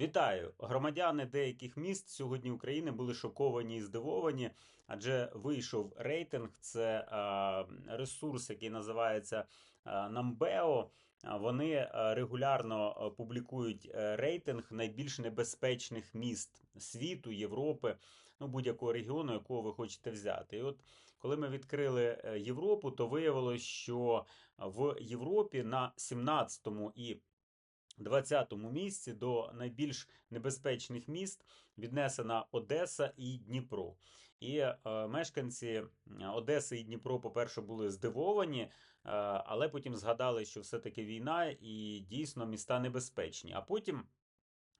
Вітаю! Громадяни деяких міст сьогодні України були шоковані і здивовані, адже вийшов рейтинг. Це ресурс, який називається Намбео. Вони регулярно публікують е, рейтинг найбільш небезпечних міст світу, Європи, ну будь-якого регіону, якого ви хочете взяти. І от коли ми відкрили е, Європу, то виявилось, що в Європі на 17-му і 20-му місці до найбільш небезпечних міст віднесена Одеса і Дніпро. І е, мешканці Одеси і Дніпро, по-перше, були здивовані, е, але потім згадали, що все-таки війна і дійсно міста небезпечні. А потім.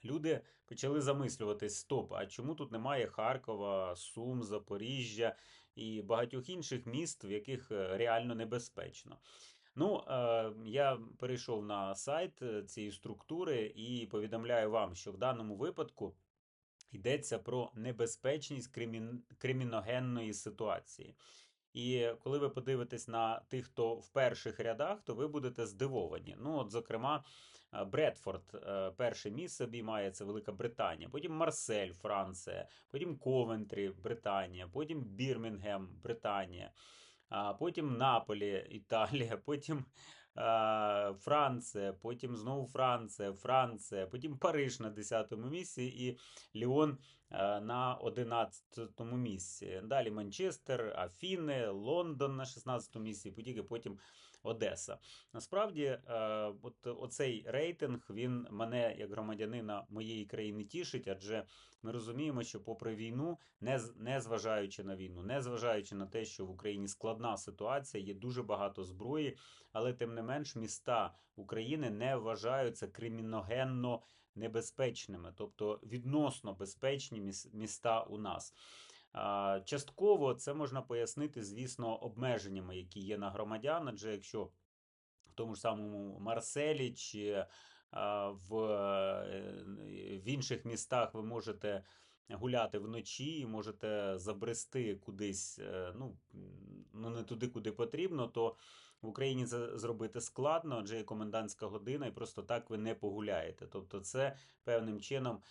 Люди почали замислюватись: стоп, а чому тут немає Харкова, Сум, Запоріжжя і багатьох інших міст, в яких е, реально небезпечно? Ну, е, я перейшов на сайт е, цієї структури і повідомляю вам, що в даному випадку йдеться про небезпечність кримін... криміногенної ситуації. І коли ви подивитесь на тих, хто в перших рядах, то ви будете здивовані. Ну, от, зокрема, е, Бредфорд, перше місце обіймає це Велика Британія, потім Марсель, Франція, потім Ковентрі, Британія, потім Бірмінгем, Британія, потім Наполі, Італія, потім Франція, потім знову Франція, Франція, потім Париж на 10-му місці і Ліон на 11-му місці. Далі Манчестер, Афіни, Лондон на 16-му місці, потім Одеса. Насправді, е, от оцей рейтинг він мене як громадянина моєї країни тішить, адже ми розуміємо, що попри війну, не, не зважаючи на війну, не зважаючи на те, що в Україні складна ситуація, є дуже багато зброї, але тим не менш міста України не вважаються криміногенно небезпечними, тобто відносно безпечні міста у нас. Частково це можна пояснити, звісно, обмеженнями, які є на громадян, адже якщо в тому ж самому Марселі чи в, е, в інших містах ви можете гуляти вночі, можете забрести кудись, е, ну, ну не туди, куди потрібно, то в Україні це зробити складно, адже є комендантська година, і просто так ви не погуляєте. Тобто, це певним чином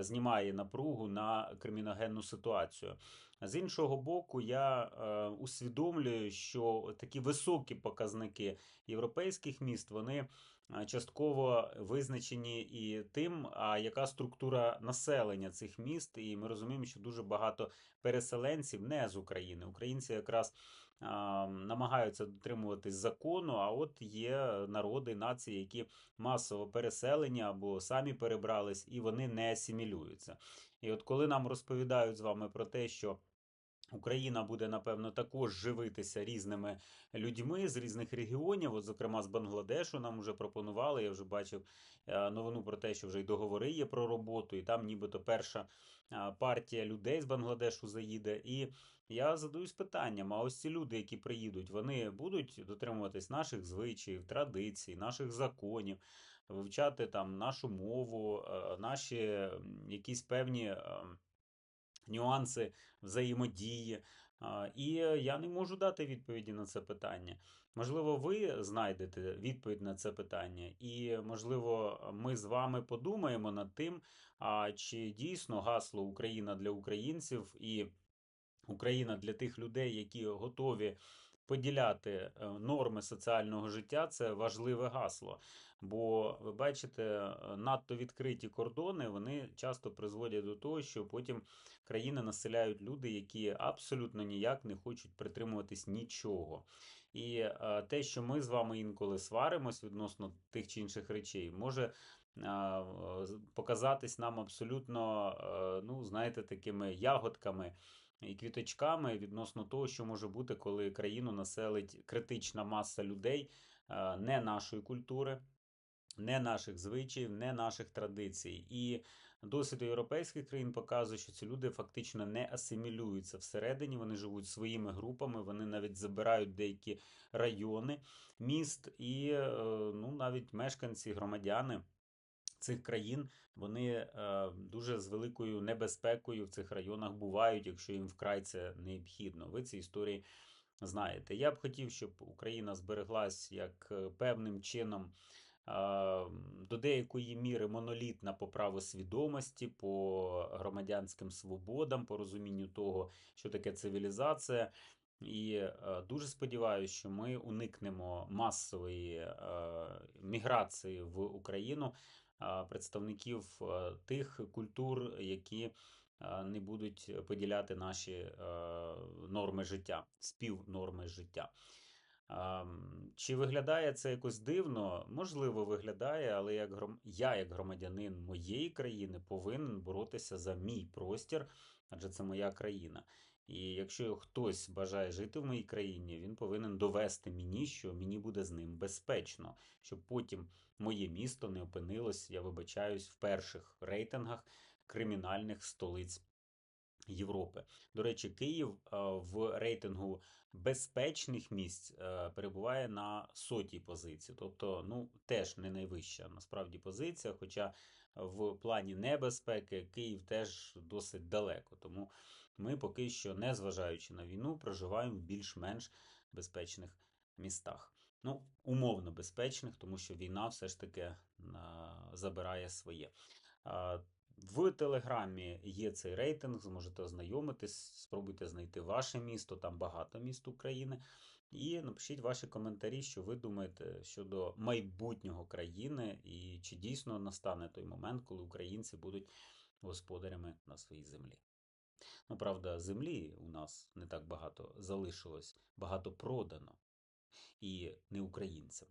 знімає напругу на криміногенну ситуацію. З іншого боку, я е, усвідомлюю, що такі високі показники європейських міст вони е, частково визначені і тим, а яка структура населення цих міст. І ми розуміємо, що дуже багато переселенців не з України. Українці якраз намагаються дотримуватись закону, а от є народи, нації, які масово переселені або самі перебрались, і вони не асимілюються. І от коли нам розповідають з вами про те, що Україна буде, напевно, також живитися різними людьми з різних регіонів. От, зокрема, з Бангладешу нам вже пропонували. Я вже бачив е, новину про те, що вже й договори є про роботу, і там нібито перша партія людей з Бангладешу заїде. І я задаюсь питанням: а ось ці люди, які приїдуть, вони будуть дотримуватись наших звичаїв, традицій, наших законів, вивчати там нашу мову, е, наші якісь певні. Нюанси взаємодії. І я не можу дати відповіді на це питання. Можливо, ви знайдете відповідь на це питання, і можливо, ми з вами подумаємо над тим, чи дійсно гасло Україна для українців і Україна для тих людей, які готові поділяти е, норми соціального життя, це важливе гасло. Бо ви бачите, е, надто відкриті кордони вони часто призводять до того, що потім країни населяють люди, які абсолютно ніяк не хочуть притримуватись нічого. І е, те, що ми з вами інколи сваримось відносно тих чи інших речей, може. Показатись нам абсолютно, ну, знаєте, такими ягодками і квіточками відносно того, що може бути, коли країну населить критична маса людей е, не нашої культури, не наших звичаїв, не наших традицій. І досвід європейських країн показує, що ці люди фактично не асимілюються всередині, вони живуть своїми групами, вони навіть забирають деякі райони міст, і е, ну, навіть мешканці, громадяни. Цих країн вони е, дуже з великою небезпекою в цих районах бувають, якщо їм вкрай це необхідно. Ви ці історії знаєте. Я б хотів, щоб Україна збереглась як е, певним чином до деякої міри монолітна по правосвідомості, по громадянським свободам, по розумінню того, що таке цивілізація. І е, дуже сподіваюся, що ми уникнемо масової е, міграції в Україну е, представників е, тих культур, які е, не будуть поділяти наші е, норми життя, співнорми життя. Чи виглядає це якось дивно? Можливо, виглядає, але як гром... я, як громадянин моєї країни, повинен боротися за мій простір, адже це моя країна. І якщо хтось бажає жити в моїй країні, він повинен довести мені, що мені буде з ним безпечно, щоб потім моє місто не опинилось, я вибачаюсь, в перших рейтингах кримінальних столиць Європи. До речі, Київ е, в рейтингу безпечних місць е, перебуває на сотій позиції, тобто, ну, теж не найвища насправді позиція. Хоча в плані небезпеки Київ теж досить далеко. Тому ми поки що, не зважаючи на війну, проживаємо в більш-менш безпечних містах. Ну, умовно безпечних, тому що війна все ж таки забирає своє. В Телеграмі є цей рейтинг, зможете ознайомитись, спробуйте знайти ваше місто, там багато міст України. І напишіть ваші коментарі, що ви думаєте щодо майбутнього країни, і чи дійсно настане той момент, коли українці будуть господарями на своїй землі. Ну, правда, землі у нас не так багато залишилось, багато продано і не українцям.